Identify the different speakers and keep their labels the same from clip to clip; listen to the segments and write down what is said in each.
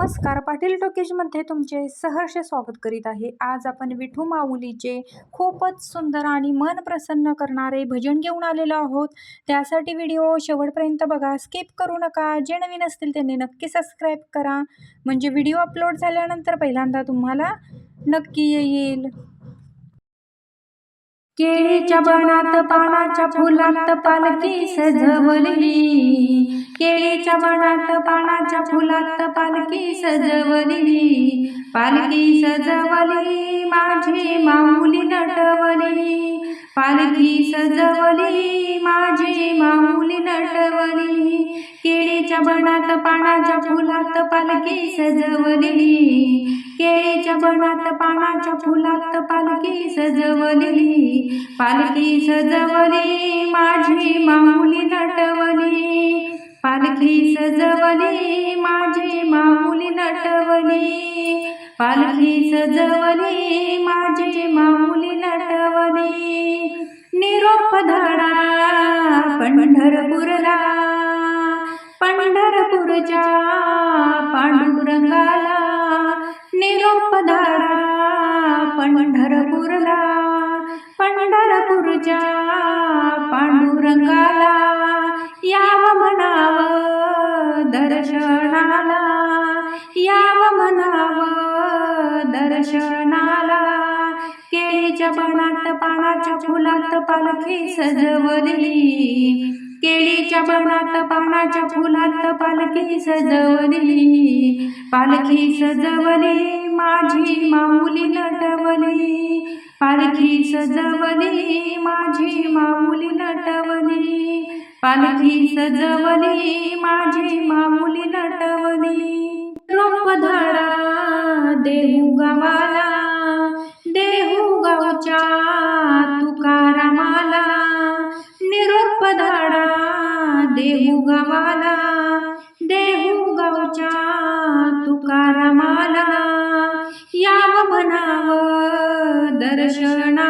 Speaker 1: नमस्कार. पाटील टॉकीजमध्ये तुमचे सहर्ष स्वागत करीत आहे. आज आपण विठू माऊलीचे खूपच सुंदर आणि मन प्रसन्न करणारे भजन घेऊन आलेलो आहोत. त्यासाठी व्हिडिओ शेवटपर्यंत बघा. स्किप करू नका. जे नवीन असतील त्यांनी नक्की सबस्क्राईब करा. म्हणजे व्हिडिओ अपलोड झाल्यानंतर पहिल्यांदा तुम्हाला नक्की येईल. केळीच्या बनात पानाच्या फुलात पालखी सजवली. केळीच्या बनात पानाच्या फुलात पालखी सजवली. पालखी सजवली माझी माऊली नटवली. पालखी सजवली माझी माऊली नटवली. केळीच्या बनात पानाच्या फुलात पालखी सजवली. केळीच्या बनात पानाच्या फुलात पालखी सजवली. पालखी सजवली माझी माऊली नटवली. पालखी सजवली माझी माऊली नटवली. पालखी सजवली माझी माऊली नटवली. निरोप धडा पंढरपूरला. पंढरपूरच्या पांडुरंगाला. निरोप धडा पंढरपूरला. पंढरपूरच्या पांडुरंगाला याव म्हणाव दर्शनाला याव म्हणाव दर्शनाला. केळीच्या पानात पानाच्या फुलात पालखी सजवली केळीच्या पानात पानाच्या फुलात पालखी सजवली. पालखी सजवली माझी माऊली नटवली सजवली माझी माऊली नटवली. पालखी सजवली माझी माऊली नटवली. रूप धरा देहू गावाला देहू गावच्या तुकारामाला. निरूप धाडा देहू गावाला देहू गावच्या तुकारामाला. याव म्हणाव दर्शना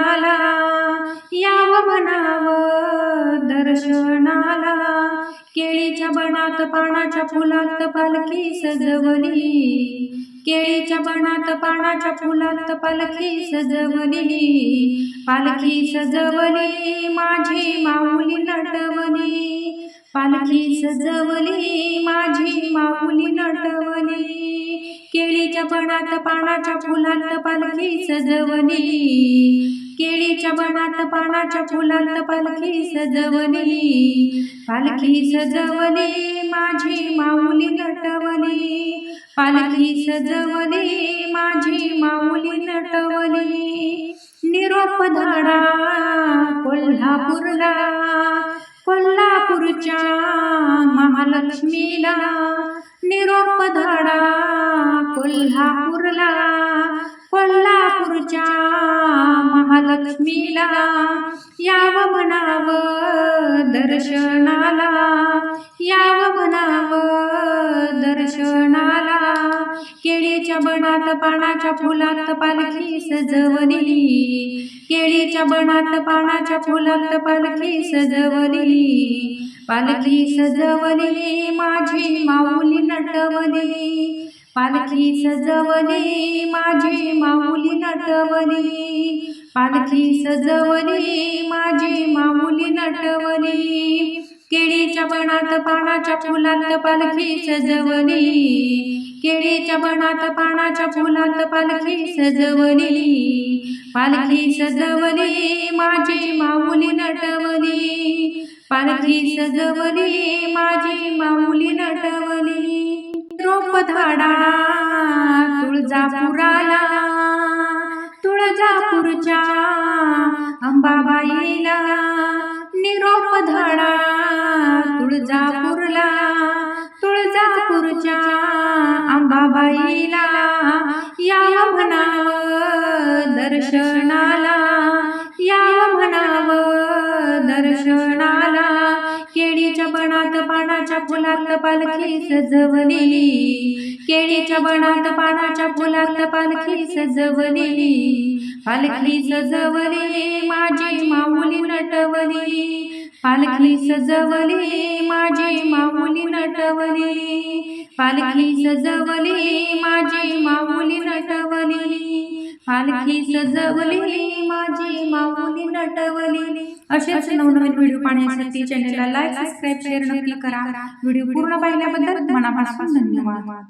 Speaker 1: दर्शनाला केळीच्या बनात पानाच्या फुलात पालखी सजवली. केळीच्या बनात पानाच्या फुलात पालखी सजवली. पालखी सजवली माझी माऊली नटवली. पालखी सजवली माझी माऊली नटवली. केळीच्या बनात पानाच्या फुलात पालखी सजवली. केळीच्या बनात पानाच्या फुलात पालखी सजवली. पालखी सजवली माझी माऊली नटवली. पालखी सजवली माझी माऊली नटवली. निरोप धाडा कोल्हापूरला. कोल्हापूरच्या महालक्ष्मीला. निरोप धाडा कोल्हापूरला. लक्ष्मीला याव म्हणाव दर्शनाला याव म्हणाव दर्शनाला. केळीच्या बनात पानाच्या फुलात पालखी सजवली केळीच्या बनात पानाच्या फुलात पालखी सजवली पालखी सजवली माझी माऊली नटवली पालखी सजवली माझी नटवली. पालखी सजवली. माझी माऊली नटवली. केळीच्या बनात पानाच्या फुलात पालखी सजवली. केळीच्या बनात पानाच्या फुलात पालखी सजवली. पालखी सजवली. माझी माऊली नटवली. पालखी सजवली. माझी माऊली नटवली. रोप धाडा तुळजापुराला तुळजापूरच्या अंबाबाईला निरोप धाडा तुळजापूरला तुळजापूरच्या अंबाबाईला या म्हणाव दर्शनाला पानाच्या फुलात पालखी सजवली. केळीच्या बनात पानाच्या फुलात पालखी सजवली. पालखी सजवली माझी माऊली नटवली. पालखी सजवली माझी माऊली नटवली. पालखी सजवली माझी माऊली नटवली. पालखी सजवली माझी माऊली नटवली. असेच नवनवीन व्हिडिओ पाहण्यासाठी चॅनलला लाईक सबस्क्राईब शेअर नक्की करा. व्हिडिओ पूर्ण पाहिल्याबद्दल मनापासून धन्यवाद.